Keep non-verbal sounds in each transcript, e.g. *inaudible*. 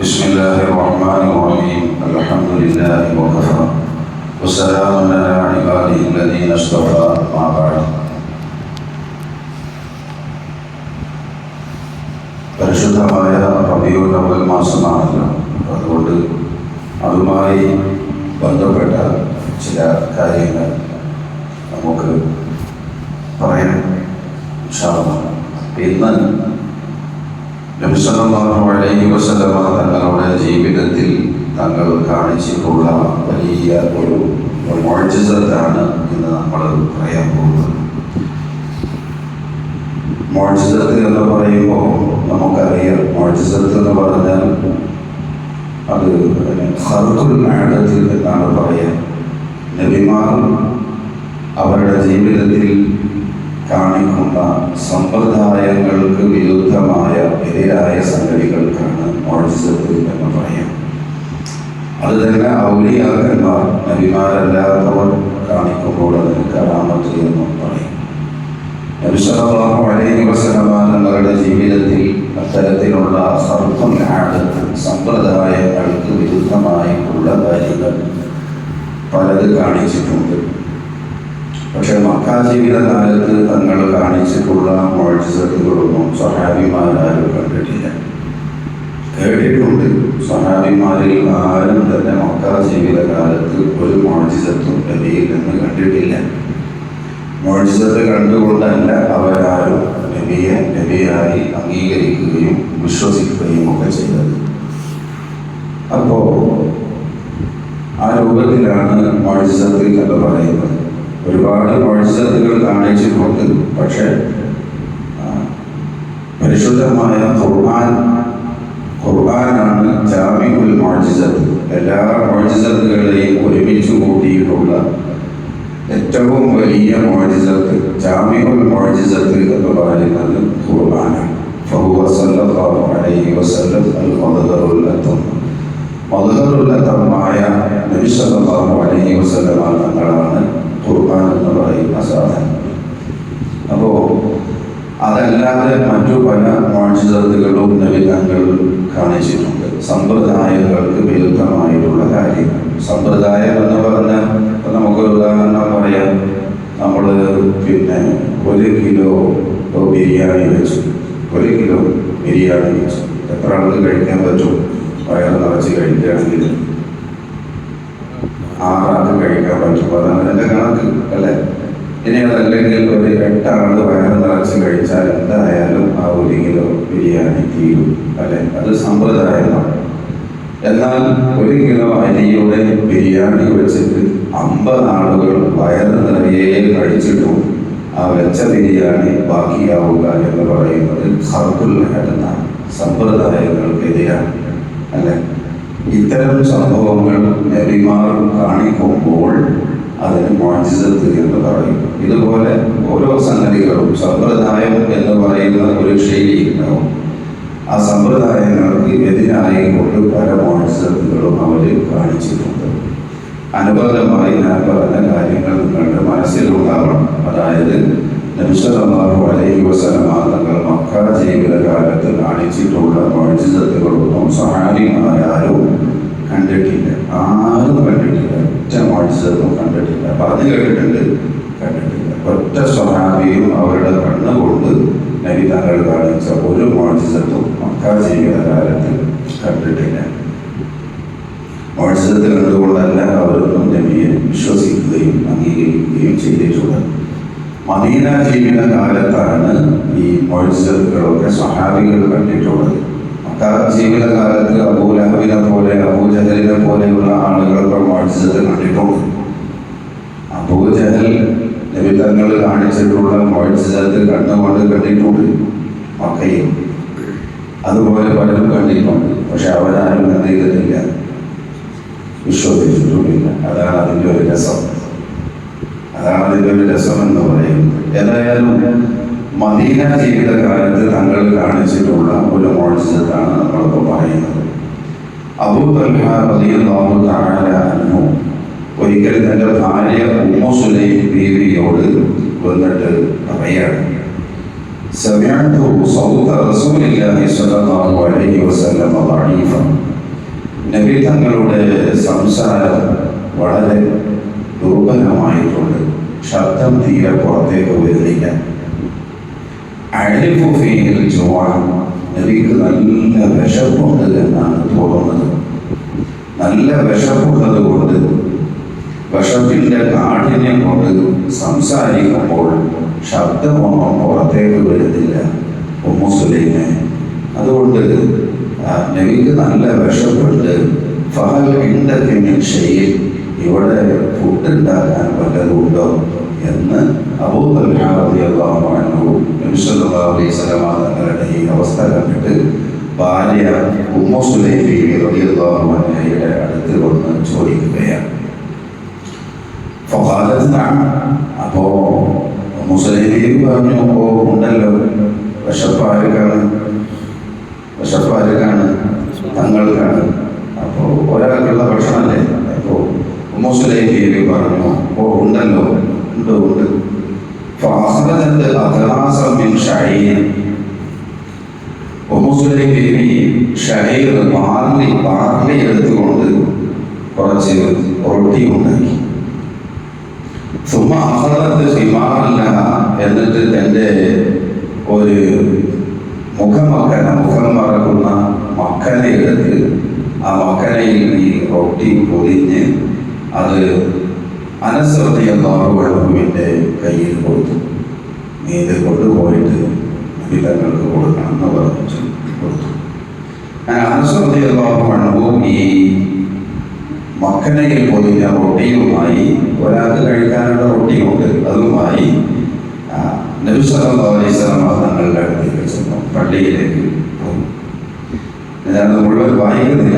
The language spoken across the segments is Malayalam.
بسم الله الرحمن الرحيم الحمد لله وكفى وسلام على عباده الذين اصطفى ما بعد പരിശുദ്ധമായ റബിയുൽ അവൽ മാസമാണല്ലോ അതുകൊണ്ട് അതുമായി ബന്ധപ്പെട്ട ചില കാര്യങ്ങൾ നമുക്ക് പറയാം ഇൻഷാല്ലാ. ഇന്ന് വസല്ലമ തങ്ങളുടെ ജീവിതത്തിൽ തങ്ങൾ കാണിച്ചിട്ടുള്ള വലിയ ഒരു മോഴ്ജിസത്താണ് എന്ന് നമ്മൾ പറയാൻ പോകുന്നത്. മോഴ്ജിസത്ത് എന്ന് പറയുമ്പോൾ നമുക്കറിയാം മോഴ്ജിസത്ത് എന്ന് പറഞ്ഞാൽ അത് ഹർക്കുൽ ആഴത്തിൽ എന്നാണ് പറയാം. നബിമാർ അവരുടെ ജീവിതത്തിൽ കാണിക്കുന്ന സമ്പ്രദായങ്ങൾക്ക് വിരുദ്ധമായ എതിരായ സംഗതികൾക്കാണ് മോഴ്ജിസത്ത് എന്ന് പറയാം. അത് തന്നെ ഔലിയാക്കന്മാർ നബിമാരല്ലാത്തവർ കാണിക്കുമ്പോൾ അതിന് കരാമത്ത് എന്ന് പറയും. നബിസല്ലാഹു അലൈഹി വസല്ലമ തങ്ങളുടെ ജീവിതത്തിൽ അത്തരത്തിലുള്ള സർപ്പം ആടത്ത് സമ്പ്രദായങ്ങൾക്ക് വിരുദ്ധമായിട്ടുള്ള കാര്യങ്ങൾ പലത് കാണിച്ചിട്ടുണ്ട്. പക്ഷെ മക്കാജീവിത ജീവിതകാലത്ത് തങ്ങൾ കാണിച്ചിട്ടുള്ള മോഴ്ചകളൊന്നും സഹാബിമാരാരും കണ്ടിട്ടില്ല. കേട്ടിട്ടുണ്ട്. സഹാബിമാരിൽ ആരും തന്നെ മക്ക ജീവിതകാലത്ത് ഒരു മോഴ്ചത്തും നബിയിൽ നിന്ന് കണ്ടിട്ടില്ല. മോഴ്സത്ത് കണ്ടുകൊണ്ടല്ല അവരാരും നബിയെ നബിയായി അംഗീകരിക്കുകയും വിശ്വസിക്കുകയും ഒക്കെ ചെയ്തത്. അപ്പോ ആ രൂപത്തിലാണ് മോഴ്ചത്ത് എന്ന് പറയുന്നത്. ഒരുപാട് മോഴ്ചത്തുകൾ കാണിച്ചിട്ടുണ്ട് പക്ഷേ ആ, പരിശുദ്ധമായ ഖുർആൻ ഖുർആനാണ് ജാമിഉൽ മോഴ്ചത്ത് എല്ലാ മോഴ്ചത്തുകളെയും ഒരുമിച്ച് കൂട്ടിയിട്ടുള്ള ഏറ്റവും വലിയ മോഴ്ചത്ത് ജാമിഉൽ മോഴ്ചത്ത് എന്ന് പറയുന്നത് ഖുർആനാണ് فهو صلى الله عليه وسلم المظهر الأتم മധുറുള്ളതമായ നബി സല്ലല്ലാഹു അലൈഹി വസല്ലമ തങ്ങളാണ് ഖുർആൻ എന്ന് പറയുന്ന സാധനം അപ്പോൾ അതല്ലാതെ മറ്റു പല മാനസികളും നബി തങ്ങൾ കാണിച്ചിട്ടുണ്ട്. സമ്പ്രദായങ്ങൾക്ക് വിരുദ്ധമായിട്ടുള്ള കാര്യങ്ങൾ. സമ്പ്രദായം എന്ന് പറഞ്ഞാൽ ഇപ്പൊ നമുക്കൊരു ഉദാഹരണം പറയാം. നമ്മൾ പിന്നെ ഒരു കിലോ ബിരിയാണി വെച്ചു. ഒരു കിലോ ബിരിയാണി വെച്ചു. എത്ര ആൾക്ക് കഴിക്കാൻ പറ്റും? വയറ് നിറച്ച് കഴിക്കുകയാണെങ്കിൽ ആറാൾക്ക് കഴിക്കാൻ പറ്റും. അതാണ് എന്റെ കണക്ക് അല്ലേ? ഇനി അതല്ലെങ്കിൽ ഒരു എട്ടാൾ വയറ് നിറച്ച് കഴിച്ചാൽ എന്തായാലും ആ ഒരു കിലോ ബിരിയാണി തീരും അല്ലെ? അത് സമ്പ്രദായമാണ്. എന്നാൽ ഒരു കിലോ അരിയുടെ ബിരിയാണി വെച്ചിട്ട് അമ്പത് ആളുകൾ വയറ് നിറയെ കഴിച്ചിട്ടും ആ വെച്ച ബിരിയാണി ബാക്കിയാവുക എന്ന് പറയുന്നത് ഹർബുൽ എന്നാണ് സമ്പ്രദായങ്ങൾക്കെതിരാണ് അല്ലെ? ഇത്തരം സംഭവങ്ങൾ നബിമാർ കാണിക്കുമ്പോൾ അതിന് മോചിതത്ത് എന്ന് പറയും. ഇതുപോലെ ഓരോ സംഗതികളും സമ്പ്രദായം എന്ന് പറയുന്ന ഒരു ശൈലി ഉണ്ടാവും. ആ സമ്പ്രദായങ്ങൾക്ക് എതിരായി കൊണ്ട് പല മോചിതത്തുകളും അവർ കാണിച്ചിട്ടുണ്ട്. അനുബന്ധമായി ഞാൻ പറഞ്ഞ കാര്യങ്ങൾ നിങ്ങളുടെ മനസ്സിലുണ്ടാവണം. അതായത് നബിസല്ലാഹു അലൈഹി വസല്ലമ തങ്ങൾ മക്ക ജീവിതകാലത്ത് കാണിച്ചിട്ടുള്ള മോചിതത്തുകളൊന്നും സഹായിമാരാരും കണ്ടിട്ടില്ല. ആരും കണ്ടിട്ടില്ല. ഒറ്റ മോചിതത്തും കണ്ടിട്ടില്ല. പറഞ്ഞു കേട്ടിട്ടുണ്ട്. കണ്ടിട്ടില്ല. ഒറ്റ സ്വഹാബിയും അവരുടെ കണ്ണുകൊണ്ട് നബി തങ്ങൾ കാണിച്ച ഒരു മോചിതത്തും മക്ക ജീവിതകാലത്ത് കണ്ടിട്ടില്ല. മോചിതത്ത് കണ്ടുകൊണ്ടല്ല അവരൊന്നും നബിയെ വിശ്വസിക്കുകയും അംഗീകരിക്കുകയും ചെയ്തിട്ടുള്ളത്. മദീന ജീവിത കാലത്താണ് ഈ മോഴ്ചത്തുകളൊക്കെ സഹാബികൾ കണ്ടിട്ടുള്ളത്. മക്ക അബൂ ലഹബിനെ പോലെ അബൂജഹലിനെ പോലെയുള്ള ആളുകളൊക്കെ മോഴ്ചത്ത് കണ്ടിട്ടുണ്ട് അബൂജഹൽ തങ്ങൾ കാണിച്ചിട്ടുള്ള മോഴ്ചത്ത് കണ്ണുകൊണ്ട് കണ്ടിട്ടുണ്ട് മക്കയും അതുപോലെ പലരും കണ്ടിട്ടുണ്ട് പക്ഷെ അവരാരും കണ്ടിരുന്നില്ല. വിശ്വസിച്ചിട്ടുമില്ല. അതാണ് അതിന്റെ ഒരു രസം. അതാണ് അതിന്റെ ഒരു രസം എന്ന് പറയുന്നത്. ഏതായാലും മദീന ജീവിതകാലത്ത് തങ്ങൾ കാണിച്ചിട്ടുള്ള ഒരു മോചിതത്താണ് നമ്മളിപ്പോൾ പറയുന്നത് അബൂ തൽഹ റളിയല്ലാഹു തആല അൻഹു ഒരിക്കൽ തൻ്റെ ഭാര്യ ഉമ്മു സുലൈം ബീവിയോട് വന്നിട്ട് പറയാണ് سمعت صوت رسول الله صلى الله عليه وسلم ضعيفا നബി തങ്ങളുടെ സംസാരം വളരെ ദുർബലമായിട്ടുണ്ട് ശബ്ദം തീരെ പുറത്തേക്ക് വരുന്നില്ല അഴിഫു ഫീൽ ജോവാൻ നബിക്ക് നല്ല വിശപ്പുണ്ട് എന്നാണ് തോന്നുന്നത്. നല്ല വിശപ്പുള്ളത് കൊണ്ട് വിഷത്തിന്റെ കാഠിന്യം കൊണ്ട് സംസാരിക്കുമ്പോൾ ശബ്ദമൊന്നും പുറത്തേക്ക് വരുന്നില്ല. മുസ്ലിമെ അതുകൊണ്ട് നബിക്ക് നല്ല വിഷപ്പുണ്ട് ഫഹൽ ഇണ്ടക്കിന് ഷെയ്യിൽ ഇവിടെ ഫുഡ് ഉണ്ടാക്കാൻ എന്ന് അബൂതങ്ങളുടെ ഈ അവസ്ഥ കണ്ടിട്ട് ഭാര്യ ഉമ്മുസുലൈഫിയുടെ അടുത്ത് വന്ന് ചോദിക്കുകയാണ്. അപ്പോ മുസ്ലിം പറഞ്ഞു ഓ ഉണ്ടല്ലോ. വിശപ്പാർക്കാണ്. വിശപ്പാർക്കാണ്. തങ്ങൾക്കാണ്. അപ്പോൾ ഒരാൾക്കുള്ള ഭക്ഷണമല്ലേ? അപ്പോൾ മുസ്ലിം പറഞ്ഞു ഓ ഉണ്ടല്ലോ. ഉണ്ട് ഉണ്ട് ഫാസലത്ത് അധരാസം മിൻ ഷഹീൻ മുസ്ലിം ബേബി ഷഹീർ ബാർലി ബാർലി എടുത്തുകൊണ്ട് കുറച്ച് റൊട്ടി ഉണ്ടാക്കി. സുമ അഹദത്ത് ഹിമാറല്ല എന്നിട്ട് തന്റെ ഒരു മുഖമക്കന മുഖം മറക്കുന്ന മക്കനെ എടുത്ത് ആ മക്കനയിൽ ഈ റൊട്ടി പൊതിഞ്ഞ് അത് അനശ്രദ്ധയ നോറുവെളുപ്പിന്റെ കയ്യിൽ കൊടുത്തു. നീ ഇത് കൊണ്ടുപോയിട്ട് നബിതങ്ങൾക്ക് കൊടുക്കണം എന്ന് പറഞ്ഞു. കൊടുത്തു. അങ്ങനെ അനശ്രദ്ധയ നോറുവെള്ളവും ഈ മക്കനയിൽ പൊതിഞ്ഞ റൊട്ടിയുമായി. ഒരാൾക്ക് കഴിക്കാനുള്ള റൊട്ടിയുണ്ട് അതുമായി. നബിസ്വലം തങ്ങളുടെ അടുത്തേക്ക് ചെന്നു പള്ളിയിലേക്ക് പോകും ഞാനത് മുഴുവൻ വായിക്കുന്നില്ല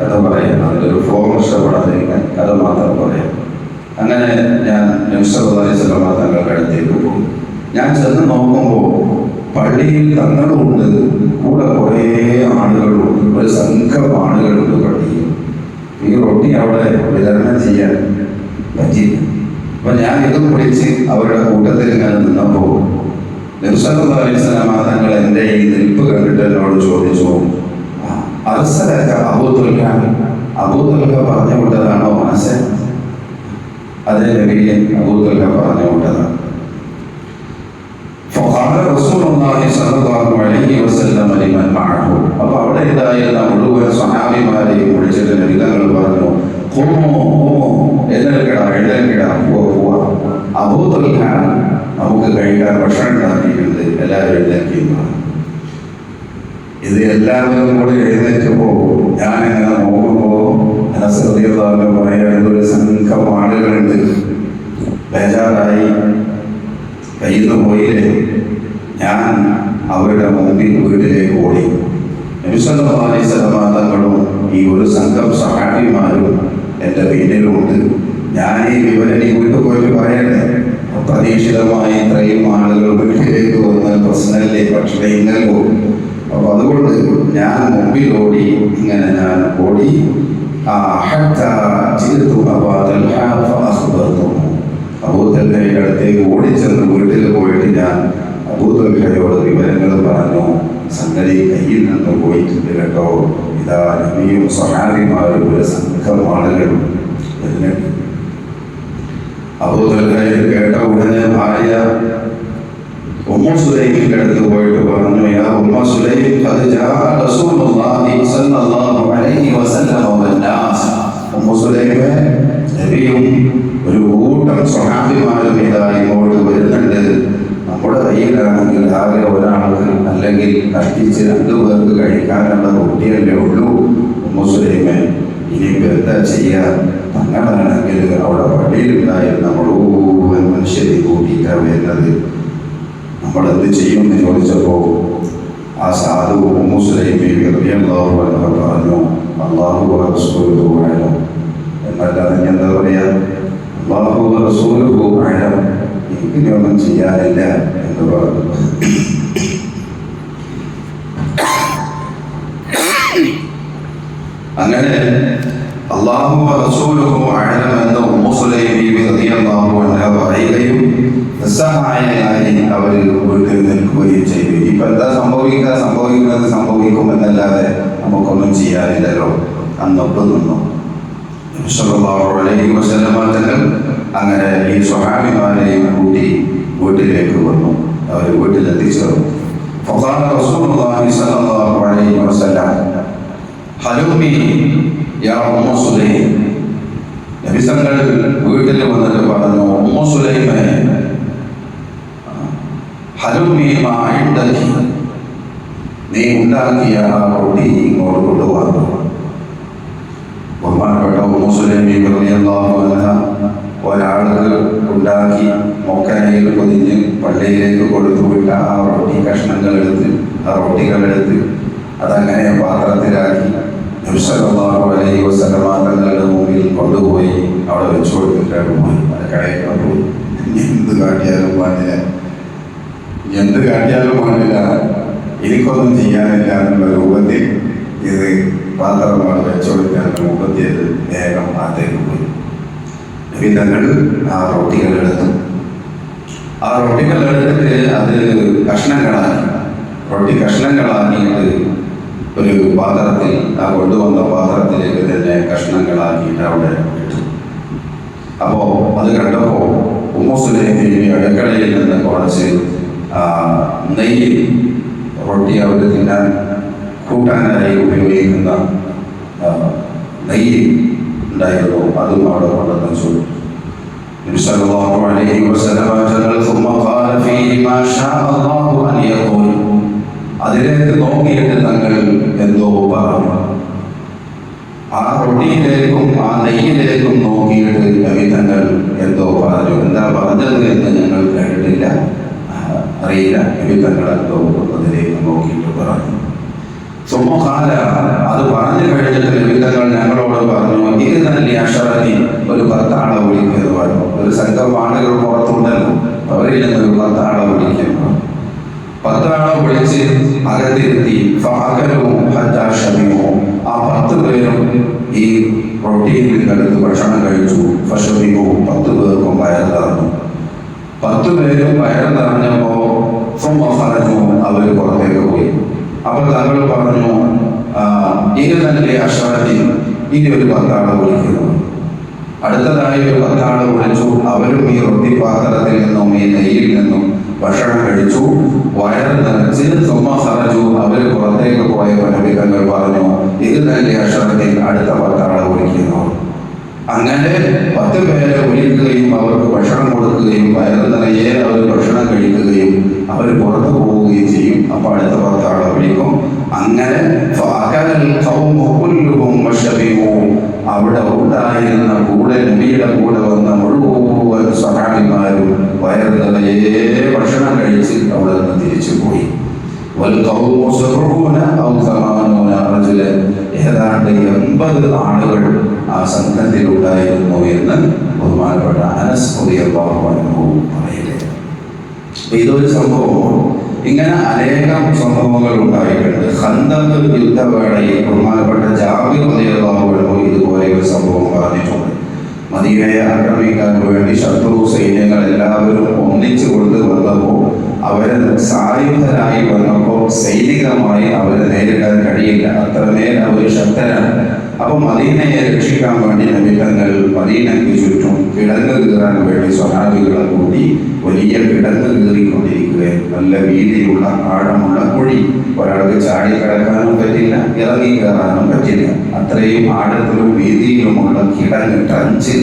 കഥ പറയാം അതിലൊരു ഫ്ലോർ ഇഷ്ടപ്പെടാതെ കഥ മാത്രം പറയാം. അങ്ങനെ ഞാൻ നബിസ്വലം തങ്ങളുടെ അടുത്തേക്ക് പോകും ഞാൻ ചെന്ന് നോക്കുമ്പോൾ പള്ളിയിൽ തങ്ങളുണ്ട് കൂടെ കുറേ ആളുകളുണ്ട് ഒരു സംഘം ആളുകളുണ്ട് പള്ളിയിൽ. ഈ റൊട്ടി അവിടെ വിതരണം ചെയ്യാൻ പറ്റിയില്ല. അപ്പൊ ഞാൻ ഇതും പിടിച്ച് അവരുടെ കൂട്ടത്തിൽ ഇങ്ങനെ നിന്നപ്പോൾ നിർസലമാ തങ്ങൾ എന്റെ ഈ നിൽപ്പ് കണ്ടിട്ട് എന്നോട് ചോദിച്ചു അബൂതുൽ അബൂതുൽഖ അബൂതുൽഖ പറഞ്ഞു വിട്ടതാണോ അത് നബിയെ അബൂദുല്ല പറഞ്ഞു കൊണ്ടതാണ് അപ്പൊ അവിടെ ഉണ്ടായിരുന്ന മുഴുവൻ സഹാബിമാരെയും വിളിച്ചിട്ട് നബിതങ്ങൾ പറഞ്ഞു ഹോമോ ഹോമോ എഴുന്നേൽക്കടാ എഴുന്നേൽക്കടാ പോവാ പോവാ. അബൂദുല്ല നമുക്ക് കഴിക്കാൻ ഭക്ഷണം ഉണ്ടാക്കിയിട്ടുണ്ട് എല്ലാവരും എഴുന്നേൽക്കുകയും ഇത് എല്ലാവരും കൂടി എഴുന്നേറ്റ് പോകും. നിന്ന് പോയില്ലേ ഞാൻ അവരുടെ മുമ്പിൽ വീട്ടിലേക്ക് ഓടി. തങ്ങളും ഈ ഒരു സംഘം സഹായിമാരും എന്റെ പിന്നിലുണ്ട്. ഞാൻ ഈ വിവരം ഈ വീട്ടിൽ പോയിട്ട് പറയണ്ടേ പ്രതീക്ഷിതമായി ഇത്രയും ആളുകൾ വീട്ടിലേക്ക് വന്ന് പ്രശ്നമല്ലേ? ഇങ്ങനെ പോകും അപ്പൊ അതുകൊണ്ട് ഞാൻ മുമ്പിൽ ഓടി ഇങ്ങനെ ഞാൻ ഓടി. ആ ഹത്താ ജിഅ്തു അബാ തൽഹ ഫഅഖ്ബർതുഹു അബൂതൽഹയുടെ അടുത്തേക്ക് ഓടിച്ചെന്ന് വീട്ടിൽ പോയിട്ട് ഞാൻ അബൂതൽഹയോട് വിവരങ്ങൾ പറഞ്ഞു സംഗതി കയ്യിൽ നിന്ന് പോയിട്ടുണ്ട് കേട്ടോ. ഇതാ നബിയും സഹാബിമാരും ഒരു സംഘം ആളുകൾ വരുന്നുണ്ട് അബൂതൽഹയിൽ കേട്ട ഉടനെ ഭാര്യ ഉമ്മ സുലൈമിന്റെ അടുത്ത് പോയിട്ട് പറഞ്ഞു യാ ഉമ്മ സുലൈം ഖദ് ജാ റസൂലുള്ളാഹി സ്വല്ലല്ലാഹു അലൈഹി വസല്ലം വന്നാസ് ഉമ്മ സുലൈമെ നബിയും ഒരു കൂട്ടം സ്വഹാബിമാരും ഇതാ ഇങ്ങോട്ട് വരുന്നുണ്ട്. നമ്മുടെ കയ്യിലാണെങ്കിൽ ആകെ ഒരാൾക്ക് അല്ലെങ്കിൽ കഷ്ടിച്ച് രണ്ടു പേർക്ക് കഴിക്കാനുള്ള റൊട്ടിയല്ലേ ഉള്ളൂ. മുസ്ലിമെ ഇനി എന്താ ചെയ്യുക തങ്ങളാണെങ്കിൽ അവിടെ പള്ളിയിലുണ്ടായിരുന്ന മുഴുവൻ മനുഷ്യരെ കൂട്ടിയിട്ടാണ് വരുന്നത്. നമ്മൾ എന്ത് ചെയ്യും എന്ന് ചോദിച്ചപ്പോൾ ആ സാധു മുസ്ലിം അള്ളാഹു എന്നൊക്കെ പറഞ്ഞു അള്ളാഹു ഞാൻ എന്താ പറയാ? അള്ളാഹു ഒന്നും ചെയ്യാനില്ല എന്ന് പറഞ്ഞു. അങ്ങനെ അള്ളാഹു റസൂലുഹു അലം എന്ന ഉമ്മു സുലൈം ബീവി റളിയല്ലാഹു അൻഹ പറയുകയും നിസ്സഹായനായി അവർ വീട്ടിൽ നിൽക്കുകയും ചെയ്തു. ഇപ്പൊ എന്താ സംഭവിക്കുക? സംഭവിക്കുന്നത് സംഭവിക്കും എന്നല്ലാതെ നമുക്കൊന്നും ചെയ്യാനില്ലല്ലോ. അന്നൊപ്പം നിന്നു. അലൈഹി വസല്ലമ തങ്ങൾ അങ്ങനെ ഈ സ്വഹാബിമാരെയും കൂട്ടി വീട്ടിലേക്ക് വന്നു അവർ വീട്ടിൽ എത്തിച്ചേർന്നു فقال رسول الله صلى الله عليه وسلم ഹലുമി യാ ഉമ്മ സുലൈം നബി തങ്ങൾ വീട്ടിൽ വന്നിട്ട് പറഞ്ഞു ഉമ്മ സുലൈമേ ഹലുമി മാ ഇൻദകി നീ ഉണ്ടാക്കിയ ആ റൊട്ടി ഇങ്ങോട്ട് കൊണ്ടുവന്നു ബഹുമാനപ്പെട്ട മുസ്ലിമി ഒരാൾക്ക് ഉണ്ടാക്കി മോക്കാനയിൽ പൊതിഞ്ഞ് പള്ളിയിലേക്ക് കൊടുത്തുവിട്ട ആ റൊട്ടി കഷ്ണങ്ങൾ എടുത്ത് ആ റൊട്ടികളെടുത്ത് അതങ്ങനെ പാത്രത്തിലാക്കി നബ്സല്ലാഹു അലൈഹി വസല്ലമ തങ്ങളുടെ മുമ്പിൽ കൊണ്ടുപോയി അവിടെ വെച്ചു കൊടുത്തിട്ടാണ് അത് കടയിൽ കൊണ്ടുപോയി. എന്ത് കാട്ടിയാലും പാടില്ല. എന്ത് കാട്ടിയാലും പാടില്ല. എനിക്കൊന്നും ചെയ്യാനില്ല എന്നുള്ള രൂപത്തിൽ ഇത് പാത്രമാണ് വെച്ചു കൊടുക്കാൻ രൂപത്തിൽ വേഗം ആദ്യം വിധങ്ങൾ ആ റൊട്ടികൾ എടുത്തു ആ റൊട്ടികൾ എടുത്തിട്ട് അത് കഷ്ണങ്ങളാക്കി. റൊട്ടി കഷ്ണങ്ങളാക്കിയിട്ട് ഒരു പാത്രത്തിൽ ആ കൊണ്ടുവന്ന പാത്രത്തിലേക്ക് തന്നെ കഷ്ണങ്ങളാക്കിയിട്ട് അവിടെ ഇട്ടു. അപ്പോ അത് കണ്ടപ്പോ ഉമ്മസുലേഖി അടുക്കളയിൽ നിന്ന് കുറച്ച് നെയ്യ് റൊട്ടി അവർ തിന്നാൻ കൂട്ടാനായി ഉപയോഗിക്കുന്ന നെയ്യ് ഉണ്ടായിരുന്നു. അതും അവിടെ കൊണ്ടുവന്ന് വെച്ചു നബി സല്ലല്ലാഹു അലൈഹി വസല്ലം തങ്ങൾ ثم قال فيه ما شاء الله أن يقول അതിലേക്ക് നോക്കിയിട്ട് തങ്ങൾ എന്തോ പറഞ്ഞു ആ റൊട്ടിയിലേക്കും ആ നെയ്യിലേക്കും നോക്കിയിട്ട് നബി തങ്ങൾ എന്തോ പറഞ്ഞു എന്താ പറഞ്ഞത് എന്ന് ഞങ്ങൾ കേട്ടിട്ടില്ല ആ, അറിയില്ല നബി തങ്ങൾ എന്തോ അതിലേക്ക് നോക്കിയിട്ട് പറഞ്ഞു സുമകാല അത് പറഞ്ഞു കഴിഞ്ഞിട്ട് ലഭിതങ്ങൾ ഞങ്ങളോട് പറഞ്ഞു ഇത് തന്നെ ഒരു പത്താളെ വിളിക്കുന്നത് പറഞ്ഞു ഒരു സംഘം ആളുകൾ പുറത്തുണ്ടല്ലോ അവരിൽ നിന്ന് ഒരു പത്താളെ വിളിക്കുന്നു പത്താളെ വിളിച്ച് അകത്തിരുത്തി ഫാകരവും ഹജാഷമിയും ആ പത്ത് പേരും ഈ റൊട്ടിയിൽ നിന്നെടുത്ത് ഭക്ഷണം കഴിച്ചു. ഫഷമിയും പത്ത് പേർക്കും വയറ് നിറഞ്ഞു. പത്ത് പേരും വയറ് നിറഞ്ഞപ്പോ ഫറഞ്ഞു അവർ പുറത്തേക്ക് പോയി. അപ്പൊ തങ്ങൾ പറഞ്ഞു ഇനി തന്നെ ഇനി ഒരു പത്താളെ വിളിക്കുന്നു. അടുത്തതായി ഒരു പത്താളെ വിളിച്ചു. അവരും ഈ റൊട്ടിപ്പാത്രത്തിൽ നിന്നും ഈ നെയ്യിൽ നിന്നും ഭക്ഷണം കഴിച്ചു. വയർ നിറച്ച് സുമ സറച്ചു. അവർ പുറത്തേക്ക് പോയ നബിതങ്ങൾ പറഞ്ഞു ഇത് തന്നെ അക്ഷരത്തിൽ അടുത്ത പത്താളെ വിളിക്കുന്നു. അങ്ങനെ പത്ത് പേരെ വിളിക്കുകയും അവർക്ക് ഭക്ഷണം കൊടുക്കുകയും വയറ് നിറയെ അവർ ഭക്ഷണം കഴിക്കുകയും അവർ പുറത്തു പോവുകയും ചെയ്യും. അപ്പോൾ അടുത്ത അവിടെ ഉണ്ടായിരുന്ന കൂടെ നബിയുടെ കൂടെ വന്ന മുഴുവൻ സഹാബിമാരും വയറു നിറയെ ഭക്ഷണം കഴിച്ച് അവിടെ നിന്ന് തിരിച്ചു പോയി. ഏതാണ്ട് എൺപത് ആളുകൾ ആ സംഘത്തിലുണ്ടായിരുന്നു എന്ന് ബഹുമാനപ്പെട്ട അനസ് പറയുന്നത് ഇതൊരു സംഭവം ഇങ്ങനെ അനേകം സംഭവങ്ങൾ ഉണ്ടായിട്ടുണ്ട്. ഖന്തഖ് യുദ്ധവേളയിൽ ബഹുമാനപ്പെട്ട ജാബിർ അൻഹു ഇതുപോലെ ഒരു സംഭവം പറഞ്ഞിട്ടുണ്ട്. മദീനയെ ആക്രമിക്കാൻ വേണ്ടി ശത്രു സൈന്യങ്ങൾ എല്ലാവരും ഒന്നിച്ചു കൊണ്ട് വന്നപ്പോൾ അവർ സായുധരായി വന്നപ്പോൾ സൈനികമായി അവരെ നേരിടാൻ കഴിയില്ല. അത്രമേൽ അവർ ശക്തരാണ്. അപ്പൊ മദീനയെ രക്ഷിക്കാൻ വേണ്ടി നബിതങ്ങൾ മദീനയ്ക്ക് ചുറ്റും കിടങ്ങ് കീറാൻ വേണ്ടി സ്വഹാബികളെ കൂട്ടി വലിയ കിടങ്ങ് കീറിക്കൊണ്ടിരിക്കുകയും നല്ല വീതിയുള്ള ആഴമുള്ള കുഴി ഒരാൾക്ക് ചാടി കിടക്കാനും പറ്റില്ല ഇറങ്ങി കയറാനും പറ്റില്ല അത്രയും ആഴത്തിലും വീതിയിലുമുള്ള കിടങ്ങ് ടഞ്ച്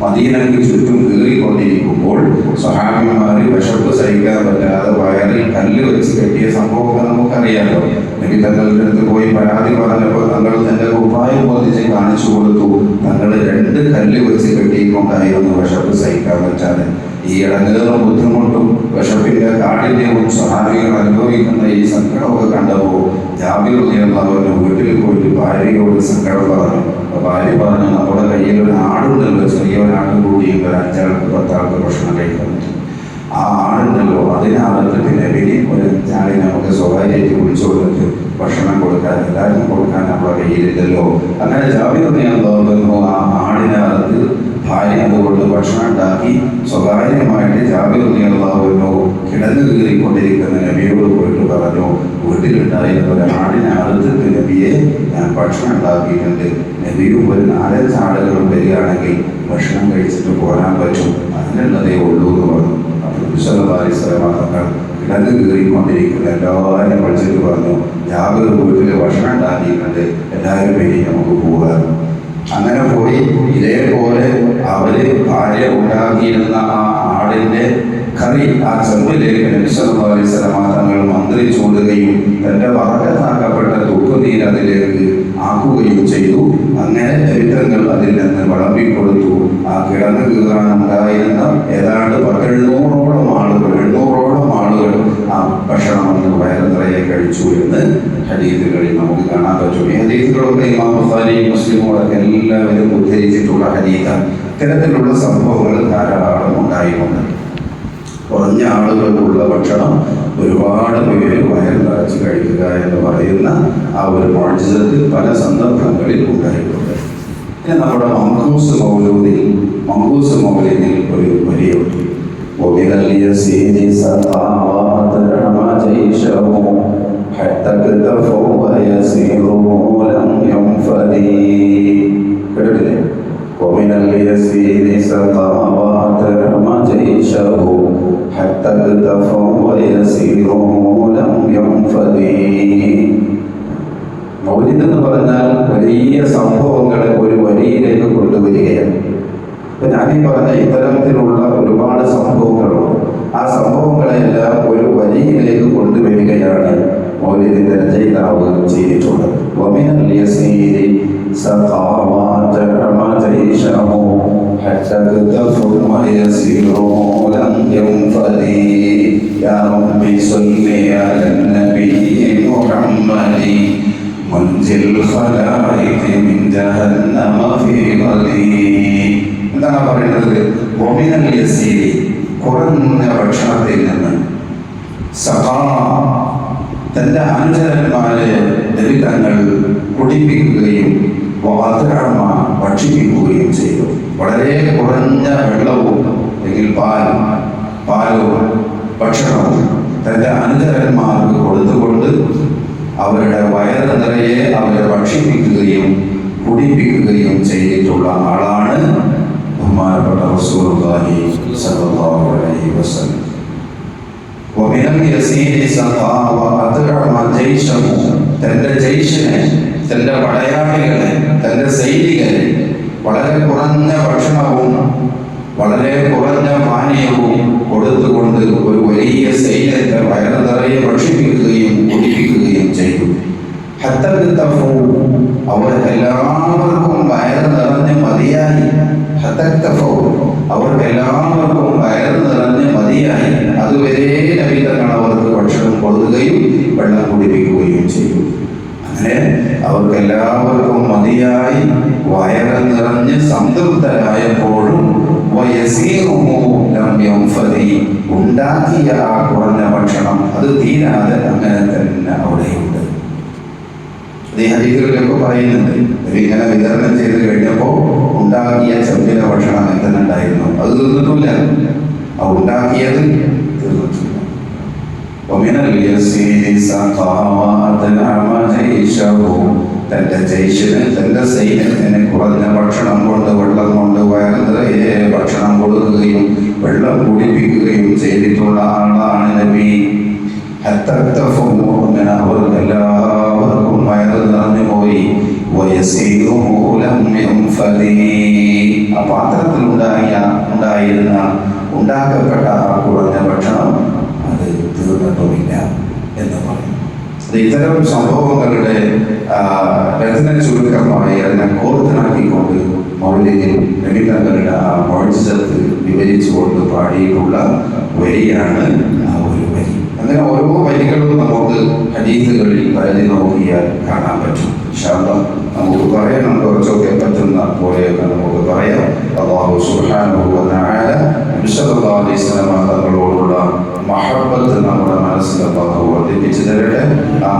മദീനയ്ക്ക് ചുറ്റും കീറിക്കൊണ്ടിരിക്കുമ്പോൾ സഹാബിമാര് വിശപ്പ് സഹിക്കാൻ പറ്റാതെ വയറിൽ കല്ല് വെച്ച് കെട്ടിയ സംഭവമൊക്കെ നമുക്കറിയാലോ. നബി തങ്ങളുടെ അടുത്ത് പോയി പരാതി പറഞ്ഞപ്പോൾ തങ്ങൾ തന്റെ ഉപായം ബോധിച്ച് കാണിച്ചു കൊടുത്തു. തങ്ങൾ രണ്ട് കല്ല് വെച്ച് കെട്ടിക്കൊണ്ടായിരുന്നു വിശപ്പ് സഹിക്കാൻ പറ്റാതെ. ഈ ഇടങ്ങേറും ബുദ്ധിമുട്ടും വിശപ്പിന്റെ കാഠിന്യവും സഹാബികൾ അനുഭവിക്കുന്ന ഈ സങ്കടമൊക്കെ കണ്ടപ്പോൾ ജാബിർ ഉയർന്നവരുടെ വീട്ടിൽ പോയിട്ട് ഭാര്യയോട് സങ്കടം പറഞ്ഞു. അപ്പൊ ഭാര്യ പറഞ്ഞു നമ്മുടെ കയ്യിൽ ഒരു ആടുണ്ടല്ലോ. ചെറിയ ഒരു കൂടി ഒരു അഞ്ചാൾക്ക് പത്താൾക്ക് ഭക്ഷണം കഴിക്കാൻ ആ ആടുണ്ടല്ലോ. അതിനകത്ത് പിന്നെ വലിയ ഒരു അഞ്ചാളിനെ നമുക്ക് സ്വകാര്യമായിട്ട് വിളിച്ചു കൊടുത്ത് ഭക്ഷണം കൊടുക്കാൻ എല്ലാവർക്കും കൊടുക്കാൻ നമ്മുടെ കയ്യിലില്ലല്ലോ. അങ്ങനെ ജാബിർ ഉയർന്നവർ ആ ആടിനകത്ത് ഭാര്യ അതുകൊണ്ട് ഭക്ഷണം ഉണ്ടാക്കി സ്വകാര്യമായിട്ട് ജാഗ്രതയുള്ളവരോ കിടന്നു കീറിക്കൊണ്ടിരിക്കുന്ന നബിയോട് പോയിട്ട് പറഞ്ഞു വീട്ടിലുണ്ടായിരുന്ന ആടിനെ അറുത്തിട്ട് നബിയെ ഞാൻ ഭക്ഷണം ഉണ്ടാക്കിയിട്ടുണ്ട്. നബിയും ഒരു നാലഞ്ച് ആളുകളും വരികയാണെങ്കിൽ ഭക്ഷണം കഴിച്ചിട്ട് പോരാൻ പറ്റും. അതിനുള്ളതേ ഉള്ളൂ എന്ന് പറഞ്ഞു. സ്ഥലമാങ്ങൾ കിടന്നു കീറിക്കൊണ്ടിരിക്കുന്ന എല്ലാവരെയും വിളിച്ചിട്ട് പറഞ്ഞു ജാഗ്രത വീട്ടിൽ ഭക്ഷണം ഉണ്ടാക്കിയിട്ടുണ്ട്. എല്ലാവരും വേണ്ടി നമുക്ക് പോകാം അങ്ങനെ പോയി. ഇതേപോലെ അവർ ഭാര്യ ഉണ്ടാക്കിയിരുന്ന ആ ആടിന്റെ കറി ആ ചെമ്പിലേക്ക് നബിസ്വലമാ തങ്ങൾ മന്ത്രി ചൂടുകയും തന്റെ വറകത്താക്കപ്പെട്ട ദുഃഖനീര് അതിലേക്ക് ആക്കുകയും ചെയ്തു. അങ്ങനെ ചരിത്രങ്ങൾ അതിൽ നിന്ന് വിളമ്പിക്കൊടുത്തു. ആ കിടന്നു കീറാനുണ്ടായിരുന്ന ഏതാണ്ട് പത്തെഴുന്നൂറോളം ആളുകൾ എണ്ണൂറോളം ആളുകൾ ആ ഭക്ഷണം അന്ന് വയറ് നിറയെ കഴിച്ചു എന്ന് ഹരീതുകളിൽ നമുക്ക് കാണാൻ പറ്റും. ഈ ഹരീതുകളൊക്കെ ഇമാം ബുഖാരി മുസ്ലിമുകളൊക്കെ എല്ലാവരും ഉദ്ധരിച്ചിട്ടുള്ള ഹദീസാണ്. ഇത്തരത്തിലുള്ള സംഭവങ്ങൾ ധാരാളം ഉണ്ടായിട്ടുണ്ട് കുറഞ്ഞ ആളുകൾക്കുള്ള ഭക്ഷണം ഒരുപാട് പേര് വയർ നിറച്ച് കഴിക്കുക എന്ന് പറയുന്ന ആ ഒരു മോചിതത്തിൽ പല സന്ദർഭങ്ങളിൽ ഉണ്ടായിട്ടുണ്ട് പിന്നെ നമ്മുടെ മങ്കൂസ് മൗലൂദിൽ മങ്കൂസ് മൗലിദിൽ ഒരു വരിയുണ്ട് ومن اليسير سقاوات رمى جيشه حتى اكتفوا ويسيروا لم ينفدي കേട്ടിട്ടില്ലേ ومن اليسير سقاوات رمى جيشه حتى اكتفوا ويسيروا لم ينفدي മൗലിദ് എന്ന് പറഞ്ഞാൽ വലിയ സംഭവങ്ങളെ ഒരു വരിയിലേക്ക് കൊണ്ടുവരികയാണ് ഇപ്പൊ ഞാനീ പറഞ്ഞ ഇത്തരത്തിലുള്ള ഒരുപാട് സംഭവങ്ങളുണ്ട് ആ സംഭവങ്ങളെല്ലാം ഒരു വരിയിലേക്ക് കൊണ്ടുവരികയാണ് മൗലിദിന്റെ രചയിതാവ് ചെയ്തിട്ടുള്ളത് ومن اليسير سخاوات رمتيشه حتى اكتفوا ويسيروا لم ينفدي يا ربي صل على النبي محمد منزل الخلائق من جهنم في غدي എന്താണ് പറയുന്നത് ഒമിനൽ യസീരി കുറഞ്ഞ ഭക്ഷണത്തിൽ നിന്ന് സഖാ തൻ്റെ അനുചരന്മാരെ ദരിദ്രങ്ങൾ കുടിപ്പിക്കുകയും പാൽ പാലവും ഭക്ഷണവും തൻ്റെ അനുചരന്മാർക്ക് കൊടുത്തുകൊണ്ട് അവരുടെ വയറ് നിറയെ അവരെ ഭക്ഷിപ്പിക്കുകയും കുടിപ്പിക്കുകയും ചെയ്തിട്ടുള്ള ആളാണ് ബഹുമാനപ്പെട്ട റസൂലുള്ളാഹി സ്വല്ലല്ലാഹു അലൈഹി വസല്ലം ومن اليسير سقى وأطعم جيشه തന്റെ ജയ്ഷിനെ തന്റെ പടയാളികളെ തന്റെ സൈനികരെ വളരെ കുറഞ്ഞ ഭക്ഷണവും വളരെ കുറഞ്ഞ പാനീയവും കൊടുത്തുകൊണ്ട് ഒരു വലിയ സൈന്യത്തെ വയറ് നിറയെ ഭക്ഷിപ്പിക്കുകയും കുടിപ്പിക്കുകയും ചെയ്തു. അവർ എല്ലാവർക്കും വയറ് നിറഞ്ഞ് മതിയായി. അവർക്ക് എല്ലാവർക്കും വയറ് നിറഞ്ഞ് മതിയായി. അതുവരെ നബിതങ്ങൾ അവർക്ക് ഭക്ഷണം കൊടുക്കുകയും വെള്ളം കുടിപ്പിക്കുകയും ചെയ്തു. അങ്ങനെ അവർക്ക് എല്ലാവർക്കും മതിയായി. വയറ് നിറഞ്ഞ് സംതൃപ്തരായപ്പോഴും ഉണ്ടാക്കിയ ആ കുറഞ്ഞ ഭക്ഷണം അത് തീരാതെ അങ്ങനെ തന്നെ അവിടെയുണ്ട് ഇത് ഈ ഹദീസുകളിലൊക്കെ പറയുന്നുണ്ട് നബി ഇങ്ങനെ വിതരണം ചെയ്ത് കഴിഞ്ഞപ്പോൾ ഉണ്ടാക്കിയ ചെമ്പിലെ ഭക്ഷണം അങ്ങനെ തന്നെ ഉണ്ടായിരുന്നു അത് തീർന്നിട്ടില്ല ആ ഉണ്ടാക്കിയത് തീർന്നിട്ടില്ല ومن اليسير سقى وأطعم جيشه തന്റെ ജയ്ഷിന് തന്റെ സൈന്യത്തിന് കുറഞ്ഞ ഭക്ഷണം കൊണ്ട് വെള്ളം കൊണ്ട് വയറ് നിറയെ ഭക്ഷണം കൊടുക്കുകയും വെള്ളം കുടിപ്പിക്കുകയും ചെയ്തിട്ടുള്ള ആളാണ് നബി. അവർക്ക് എല്ലാവർക്കും *laughs* വയറ് നിറഞ്ഞു പോയി. ആ പാത്രത്തിൽ ഉണ്ടായ ഉണ്ടായിരുന്ന ഉണ്ടാക്കപ്പെട്ട ആ കുറഞ്ഞ ഭക്ഷണം അത് തീർന്നിട്ടുമില്ല എന്ന് പറയും അത് ഇത്തരം സംഭവങ്ങളുടെ രചന ചുരുക്കമായി അതിനെ കോർത്തിണക്കിക്കൊണ്ട് മൗലികയിൽ ലളിതങ്ങളുടെ ആ മോഴ്ചത്ത് വിവരിച്ചുകൊണ്ട് പാടിയിട്ടുള്ള വരിയാണ് ആ ഒരു വരി. അങ്ങനെ ഓരോ വരികളും നമുക്ക് ഹദീസുകളിൽ പരതി നോക്കിയാൽ കാണാൻ പറ്റും. ശബ്ദ നമുക്ക് പറയണം കുറച്ചൊക്കെ പറ്റുന്ന പോലെയൊക്കെ നമുക്ക് പറയാം. അള്ളാഹു വസല്ലം തങ്ങളോടുള്ള മഹബത്ത് നമ്മുടെ മനസ്സിൽ അള്ളാഹു വർദ്ധിപ്പിച്ചു തരട്ടെ. ആ